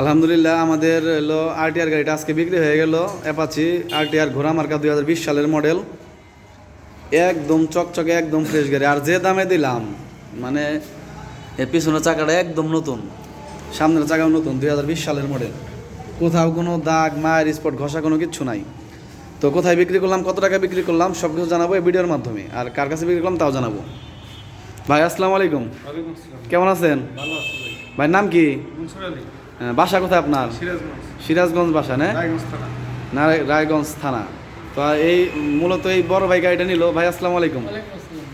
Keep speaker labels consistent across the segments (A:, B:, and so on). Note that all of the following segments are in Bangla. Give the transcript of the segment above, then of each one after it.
A: আলহামদুলিল্লাহ আমাদের হলো আরটিআর গাড়িটা আজকে বিক্রি হয়ে গেল অ্যাপাচি আরটিআর ঘোড়া মার্কা দুই হাজার বিশ সালের মডেল। একদম চকচকে একদম ফ্রেশ গাড়ি। আর যে দামে দিলাম মানে পিছনের চাকাটা একদম নতুন। সামনের চাকাও নতুন দুই হাজার বিশ সালের মডেল। কোথাও কোনো দাগ মায়ের স্পট ঘষা কোনো কিচ্ছু নাই। তো কোথায় বিক্রি করলাম কত টাকা বিক্রি করলাম সব কিছু জানাব এই ভিডিওর মাধ্যমে। আর কার কাছে বিক্রি করলাম তাও জানাব। ভাই আসসালামু আলাইকুম। কেমন আছেন?
B: ভাই।
A: নাম কি? বাসা কোথায় আপনার?
B: সিরাজগঞ্জ।
A: সিরাজগঞ্জ বাসা না?
B: রায়গঞ্জ থানা।
A: না রায়গঞ্জ থানা। তো এই মূলত এই বড় ভাই গাড়িটা নিল। ভাই আসসালামু আলাইকুম।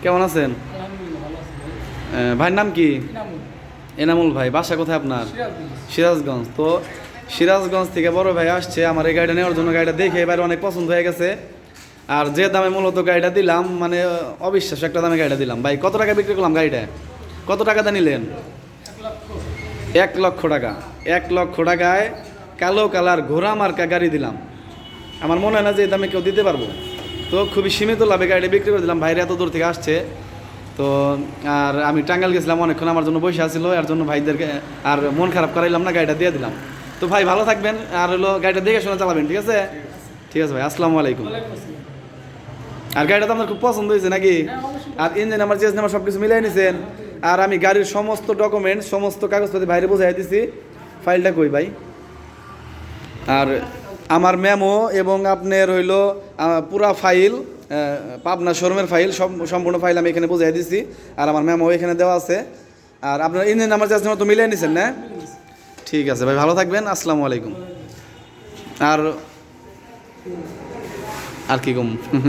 A: কেমন আছেন? ভাইয়ের নাম কি? এনামুল। ভাই বাসা কোথায় আপনার? সিরাজগঞ্জ। তো সিরাজগঞ্জ থেকে বড় ভাই আসছে। আমার এই গাড়িটা নেওয়ার জন্য গাড়িটা দেখে এবারে অনেক পছন্দ হয়ে গেছে। আর যে দামে মূলত গাড়িটা দিলাম মানে অবিশ্বাস একটা দামে গাড়িটা দিলাম। ভাই কত টাকা বিক্রি করলাম গাড়িটা? কত টাকা টাকাতে নিলেন? এক লক্ষ টাকা, এক লক্ষ টাকায় কালো কালার ঘোড়া মার্কা গাড়ি দিলাম। আমার মনে হয় না যে দামে কেউ দিতে পারব। তো খুবই সীমিত লাভে গাড়িটা বিক্রি করে দিলাম। ভাইরা এত দূর থেকে আসছে। তো, আর আমি টাঙ্গাল গেছিলাম, অনেকক্ষণ আমার জন্য বসে আসছিল এর জন্য ভাইদেরকে, আর মন খারাপ করাইলাম না, গাড়িটা দিয়ে দিলাম। তো ভাই, ভালো থাকবেন। আর হলো গাড়িটা দেখে শুনে চালাবেন, ঠিক আছে? ঠিক আছে ভাই, আসসালামু আলাইকুম। আর গাড়িটা তো আপনার খুব পছন্দ হয়েছে নাকি? আর ইঞ্জিন নাম্বার চেস নাম্বার সব কিছু মিলাই নিছেন। আর আমি গাড়ির সমস্ত ডকুমেন্ট সমস্ত কাগজপাতি বাইরে বোঝাই দিছি। ফাইলটা কই ভাই? আর আমার মেমো এবং আপনার হইল পুরা ফাইল পাবনা শোরুমের ফাইল, সব সম্পূর্ণ ফাইল আমি এখানে বোঝাই দিছি। আর আমার মেমো এখানে দেওয়া আছে। আর আপনার ইঞ্জিন নাম্বার চেস নাম্বার তো মিলাই নিছেন না? ঠিক আছে ভাই, ভালো থাকবেন, আসসালামু আলাইকুম। আর আর কি কম?